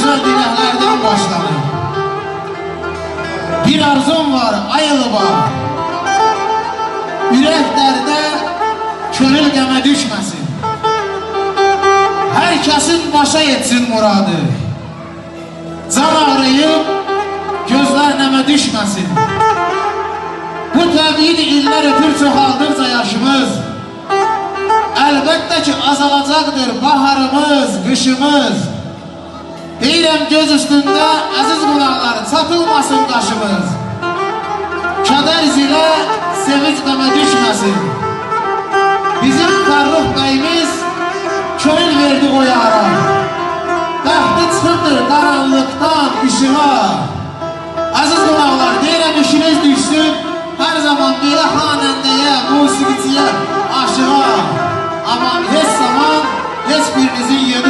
güzel dileklerden başlanır. Bir arzum var ayılı var. Yürek derde, qəmə düşməsin. Herkesin başa yetsin muradı. Can ağrıyıp gözler nəmə düşməsin. Bu təbii illər ötür çoxaldıqca yaşımız. Əlbəttə ki azalacaqdır baharımız, qışımız. Deyirəm göz üstündə əziz qulaqlar çatılmasın qaşımız. Kədər zilə sevinç qəmə düşməsin. Bizim Fərrux bəyimiz könül verdi o yara. Bəxti çıxırdır qaranlıqdan işığa. Aziz qonaqlar, deyirəm işiniz düşsün. Hər zaman belə xanəndəyə, musiqiçiyə, aşığa. Aman heç zaman heç birinizin yönü